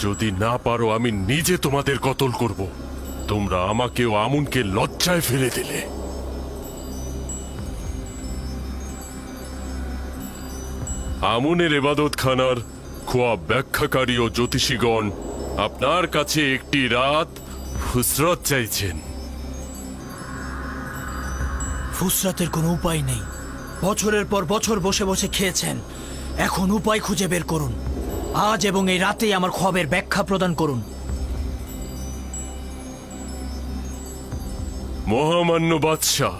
যদি না পারো, আমি নিজে তোমাদের কতল করব। তোমরা আমাকে ও আমুনকে লজ্জায় ফেলে দিলে। আমুনের এবাদত খানার খোয়া ব্যাখ্যাকারী ও জ্যোতিষীগণ আপনার কাছে একটি রাত হুসরত চাইছেন। ফুসরাতের কোনো উপায় নেই। বছরের পর বছর বসে বসে খেয়েছেন। এখন উপায় খুঁজে বের করুন। আজ এবং এই রাতেই আমার খবের ব্যাখ্যা প্রদান করুন। মহামান্য বাদশাহ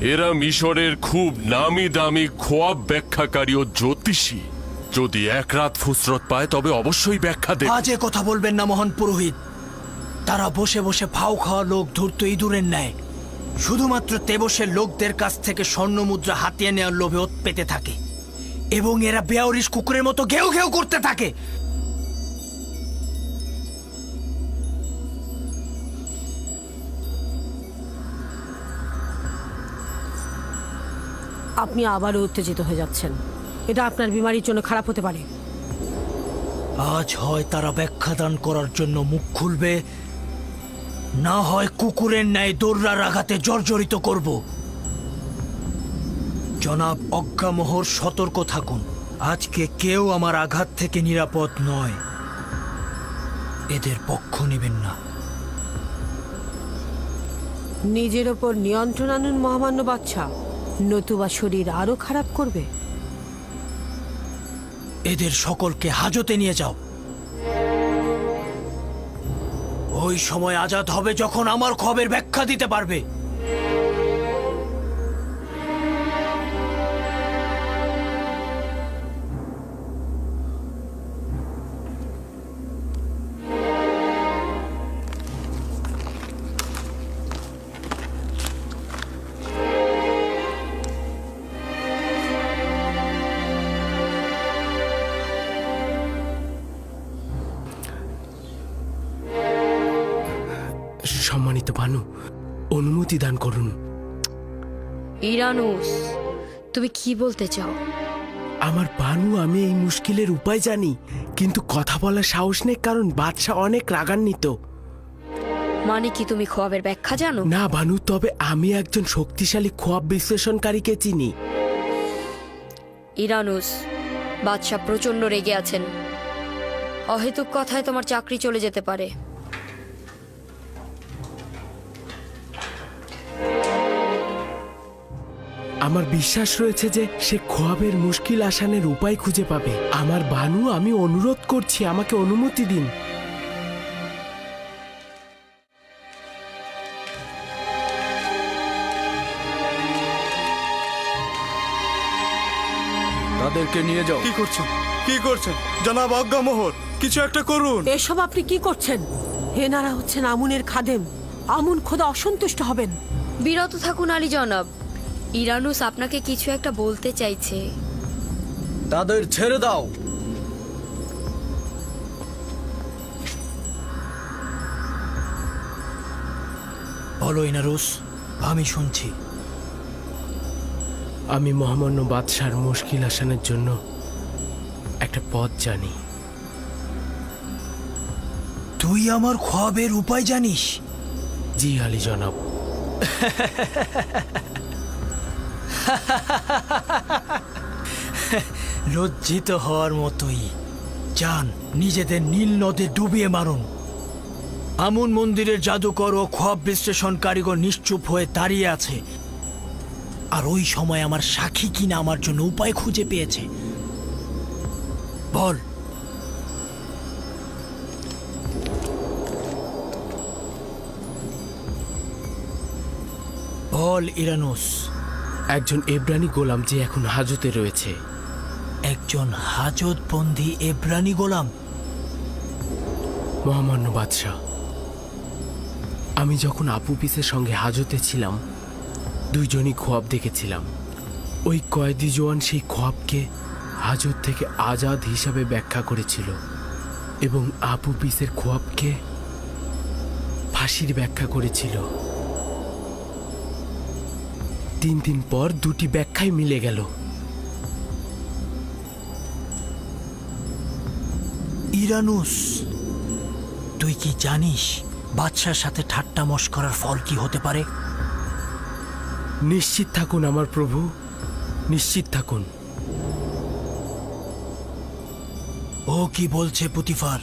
এরা মিশরের খুব নামি দামি খোয়াব ব্যাখ্যাকারী ও জ্যোতিষী। যদি এক রাত ফুসরত পায় তবে অবশ্যই ব্যাখ্যা দেবে। আজে কথা বলবেন না মহান পুরোহিত। তারা বসে বসে ফাও খাওয়া লোক ধূর্ত ইঁদুরের ন্যায়। শুধুমাত্র তেবসের লোকদের কাছ থেকে স্বর্ণ মুদ্রা হাতিয়ে নেওয়ার লোভে ওত পেতে থাকে। এবং এরা বেয়ারিশ কুকুরের মতো ঘেউ ঘেউ করতে থাকে। আপনি আবারও উত্তেজিত হয়ে যাচ্ছেন। এটা আপনার বিমারির জন্য খারাপ হতে পারে। আজ হয় তারা ব্যাখ্যাদান করার জন্য মুখ খুলবে না হয় কুকুরের ন্যায় দৌড়ার আঘাতে জর্জরিত করব। জনাব অজ্ঞামোহর সতর্ক থাকুন। আজকে কেউ আমার আঘাত থেকে নিরাপদ নয়। এদের পক্ষ নেবেন না। নিজের ওপর নিয়ন্ত্রণ আনুন মহামান্য বাচ্চা নতুবা শরীর আরও খারাপ করবে। এদের সকলকে হাজতে নিয়ে যাও। ওই সময় আজাদ হবে যখন আমার খবের ব্যাখ্যা দিতে পারবে। সম্মানিত ভানু অনুমতি দান করুন। ইরানুস তুমি কি বলতে চাও? আমার বানু আমি এই মুশকিলের উপায় জানি কিন্তু কথা বলার সাহস নেই কারণ বাদশাহ অনেক রাগান্বিত। মানে কি তুমি খোয়াবের ব্যাখ্যা জানো? না ভানু তবে আমি একজন শক্তিশালী খোয়াব বিশ্লেষণকারীকে চিনি। ইরানুস বাদশাহ প্রচণ্ড রেগে আছেন। অহেতুক কথায় তোমার চাকরি চলে যেতে পারে। আমার বিশ্বাস রয়েছে যে সে খোয়াবের মুশকিল আসানের উপায় খুঁজে পাবে। আমার বানু আমি অনুরোধ করছি আমাকে অনুমতি দিন। তাদেরকে নিয়ে যাও। কি করছেন? কি করছেন? জনাব আজ্ঞামোহর কিছু একটা করুন। এসব আপনি কি করছেন? এনারা হচ্ছেন আমুনের খাদেম। আমুন খোদা অসন্তুষ্ট হবেন। বিরত থাকুন আলী জনাব। ইরানুস আপনাকে কিছু একটা বলতে চাইছে। তাদের ছেড়ে দাও। বলো ইনারুস আমি শুনছি। আমি মহামান্য বাদশার মুশকিল আসানের জন্য একটা পথ জানি। তুই আমার খোয়াবের উপায় জানিস? জি আলী জনাব। লজ্জিত হওয়ার মতোই। যান, নিজেদের নীল নদে ডুবিয়ে মারুন। আমুন মন্দিরের জাদুকর ও খোয়াব বিশ্লেষণ কারিগর নিশ্চুপ হয়ে দাঁড়িয়ে আছে। আর ওই সময় আমার সাক্ষী কিনা আমার জন্য উপায় খুঁজে পেয়েছে। বল। বল, ইরানুস। একজন এব্রানি গোলাম যে এখন হাজতে রয়েছে। একজন হাজতবন্দি এব্রানি গোলাম? মহামান্য বাদশাহ আমি যখন আপু পিসের সঙ্গে হাজতে ছিলাম দুইজনই খোয়াব দেখেছিলাম। ওই কয়েদি জোয়ান সেই খোয়াবকে হাজত থেকে আজাদ হিসাবে ব্যাখ্যা করেছিল এবং আপু পিসের খোয়াবকে ফাঁসির ব্যাখ্যা করেছিল। তিন দিন পর দুটি ব্যাখ্যায় মিলে গেল। ইরানুস তুই কি জানিস বাদশার সাথে ঠাট্টা মস্করার ফল কি হতে পারে? নিশ্চিত থাকুন আমার প্রভু নিশ্চিত থাকুন। ও কি বলছে পুতিফার?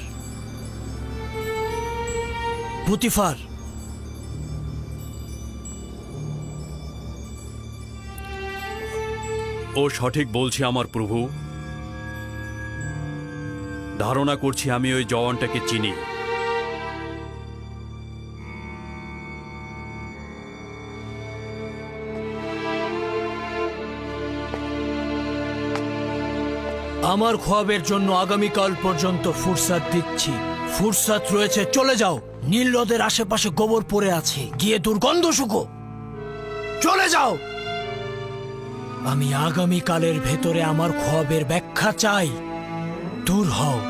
পুতিফার ও সঠিক বলছে আমার প্রভু। ধারণা করছি আমি ওই জওয়ানটাকে চিনি। আমার খোয়াবের জন্য আগামীকাল পর্যন্ত ফুরসাত দিচ্ছি। ফুরসাত রয়েছে, চলে যাও। নীল নদের আশেপাশে গোবর পড়ে আছে। গিয়ে দুর্গন্ধ শুকো। চলে যাও। আমি আগামীকালের ভেতরে আমার খোয়াবের ব্যাখ্যা চাই। দূর হও।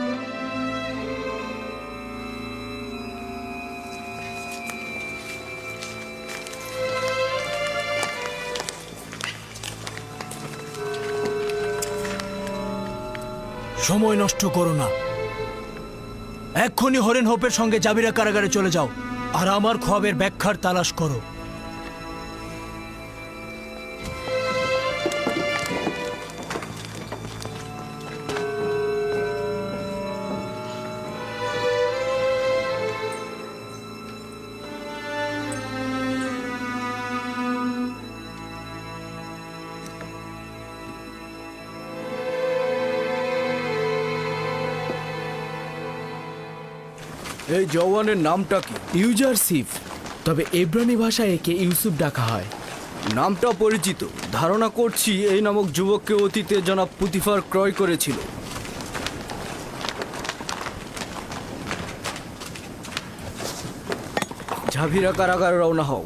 সময় নষ্ট করো না। এক্ষুনি হরেন হোপের সঙ্গে জাবিরা কারাগারে চলে যাও। আর আমার খোয়াবের ব্যাখ্যার তালাশ করো। এই জওয়ানের নামটা কি? ইউজারসিফ তবে এব্রানি ভাষায় একে ইউসুফ ডাকা হয়। নামটা পরিচিত। ধারণা করছি এই নামক যুবককে অতীতে জনাব পুতিফার ক্রয় করেছিল। ঝাভিরা কারাগার রওনা হও।